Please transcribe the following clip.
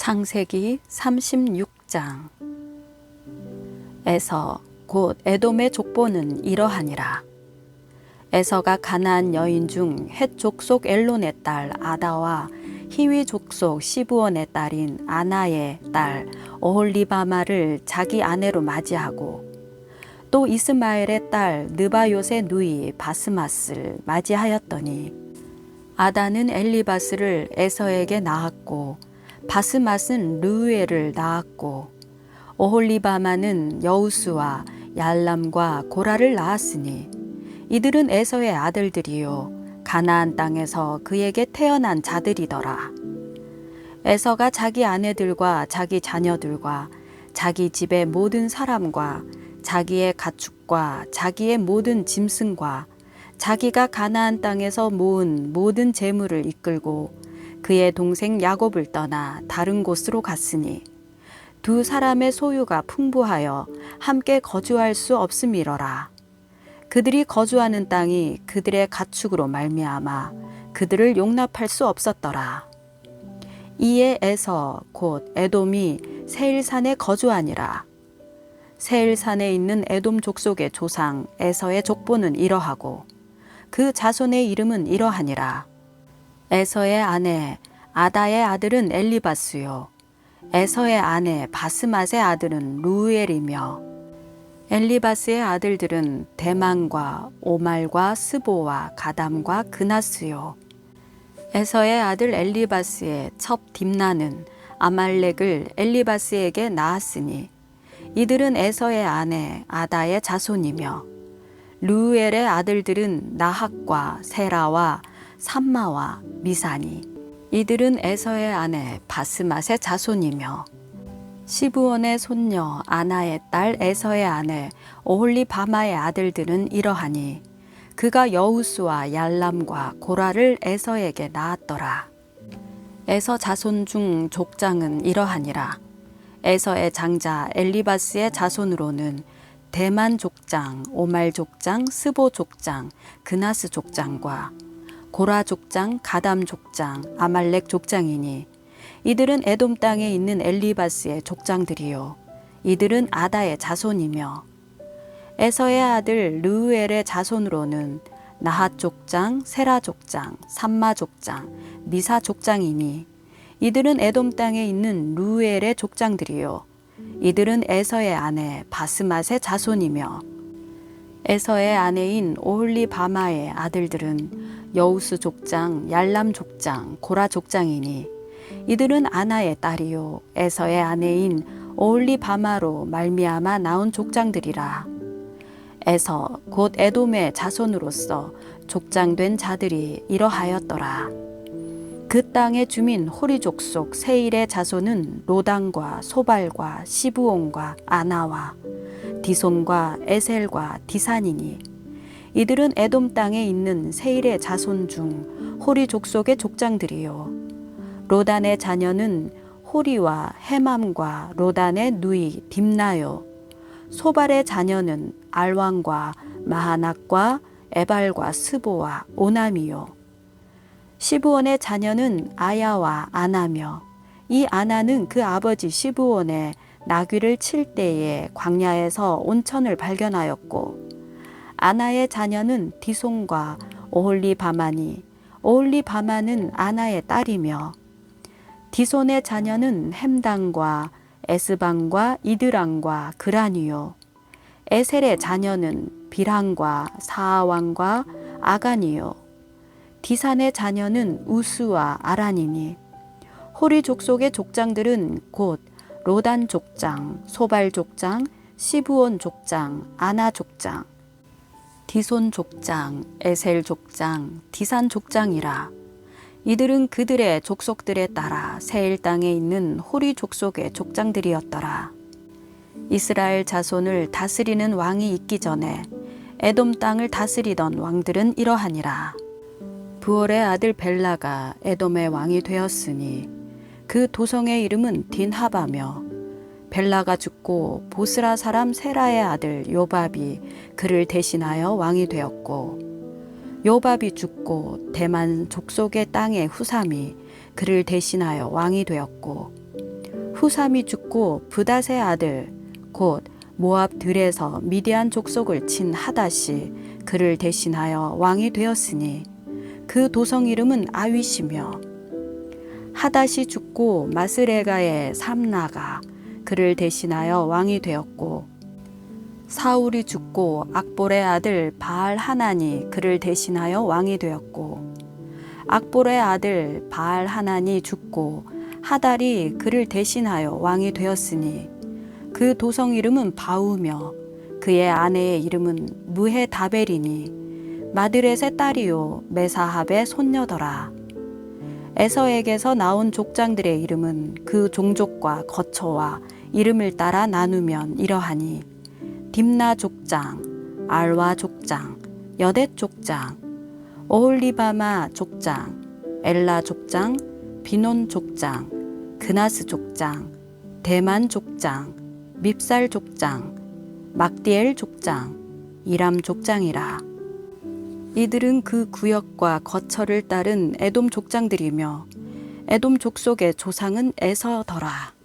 창세기 36장. 에서 곧 에돔의 족보는 이러하니라. 에서가 가나안 여인 중 헷 족속 엘론의 딸 아다와 히위 족속 시브온의 딸인 아나의 딸 오홀리바마를 자기 아내로 맞이하고 또 이스마엘의 딸 느바요의 누이 바스마스를 맞이하였더니 아다는 엘리바스를 에서에게 낳았고 바스맛은 르우엘을 낳았고 오홀리바마는 여우스와 얄람과 고라를 낳았으니 이들은 에서의 아들들이요 가나안 땅에서 그에게 태어난 자들이더라. 에서가 자기 아내들과 자기 자녀들과 자기 집의 모든 사람과 자기의 가축과 자기의 모든 짐승과 자기가 가나안 땅에서 모은 모든 재물을 이끌고 그의 동생 야곱을 떠나 다른 곳으로 갔으니 두 사람의 소유가 풍부하여 함께 거주할 수 없음이러라. 그들이 거주하는 땅이 그들의 가축으로 말미암아 그들을 용납할 수 없었더라. 이에 에서 곧 에돔이 세일산에 거주하니라. 세일산에 있는 에돔 족속의 조상 에서의 족보는 이러하고 그 자손의 이름은 이러하니라. 에서의 아내 아다의 아들은 엘리바스요. 에서의 아내 바스맛의 아들은 루엘이며 엘리바스의 아들들은 대만과 오말과 스보와 가담과 그나스요. 에서의 아들 엘리바스의 첩 딥나는 아말렉을 엘리바스에게 낳았으니 이들은 에서의 아내 아다의 자손이며 루엘의 아들들은 나학과 세라와 삼마와 미사니 이들은 에서의 아내 바스맛의 자손이며 시부원의 손녀 아나의 딸 에서의 아내 오홀리바마의 아들들은 이러하니 그가 여우스와 얄람과 고라를 에서에게 낳았더라. 에서 자손 중 족장은 이러하니라. 에서의 장자 엘리바스의 자손으로는 대만 족장, 오말 족장, 스보 족장, 그나스 족장과 고라 족장, 가담 족장, 아말렉 족장이니 이들은 에돔 땅에 있는 엘리바스의 족장들이요. 이들은 아다의 자손이며 에서의 아들 르우엘의 자손으로는 나핫 족장, 세라 족장, 삼마 족장, 미사 족장이니 이들은 에돔 땅에 있는 루엘의 족장들이요. 이들은 에서의 아내 바스맛의 자손이며 에서의 아내인 오홀리 바마의 아들들은 여우스 족장, 얄람 족장, 고라 족장이니 이들은 아나의 딸이요 에서의 아내인 오홀리 바마로 말미암아 나온 족장들이라. 에서 곧 에돔의 자손으로서 족장된 자들이 이러하였더라. 그 땅의 주민 호리 족 속 세일의 자손은 로단과 소발과 시부온과 아나와 디손과 에셀과 디산이니 이들은 에돔 땅에 있는 세일의 자손 중 호리 족속의 족장들이요. 로단의 자녀는 호리와 헤맘과 로단의 누이 딥나요. 소발의 자녀는 알왕과 마하낙과 에발과 스보와 오남이요. 시부원의 자녀는 아야와 아나며 이 아나는 그 아버지 시부원의 나귀를 칠 때에 광야에서 온천을 발견하였고 아나의 자녀는 디송과 오홀리 바마니 오홀리 바마는 아나의 딸이며 디손의 자녀는 햄당과 에스방과 이드랑과 그라니요. 에셀의 자녀는 비랑과 사아왕과 아가니요. 디산의 자녀는 우스와 아란이니 호리 족속의 족장들은 곧 로단 족장, 소발 족장, 시부온 족장, 아나 족장, 디손 족장, 에셀 족장, 디산 족장이라. 이들은 그들의 족속들에 따라 세일 땅에 있는 호리 족속의 족장들이었더라. 이스라엘 자손을 다스리는 왕이 있기 전에 에돔 땅을 다스리던 왕들은 이러하니라. 부월의 아들 벨라가 에돔의 왕이 되었으니 그 도성의 이름은 딘하바며 벨라가 죽고 보스라 사람 세라의 아들 요밥이 그를 대신하여 왕이 되었고 요밥이 죽고 대만 족속의 땅의 후삼이 그를 대신하여 왕이 되었고 후삼이 죽고 부닷의 아들 곧 모압 들에서 미디안 족속을 친 하닷이 그를 대신하여 왕이 되었으니 그 도성 이름은 아윗이며 하닷이 죽고 마스레가의 삼나가 그를 대신하여 왕이 되었고 사울이 죽고 악볼의 아들 바알 하나니 그를 대신하여 왕이 되었고 악볼의 아들 바알 하나니 죽고 하달이 그를 대신하여 왕이 되었으니 그 도성 이름은 바우며 그의 아내의 이름은 무헤다벨이니 마드렛의 딸이요 메사합의 손녀더라. 에서에게서 나온 족장들의 이름은 그 종족과 거처와 이름을 따라 나누면 이러하니 딥나 족장, 알와 족장, 여댓 족장, 오홀리바마 족장, 엘라 족장, 비논 족장, 그나스 족장, 대만 족장, 밉살 족장, 막디엘 족장, 이람 족장이라. 이들은 그 구역과 거처를 따른 에돔 족장들이며 에돔 족속의 조상은 에서더라.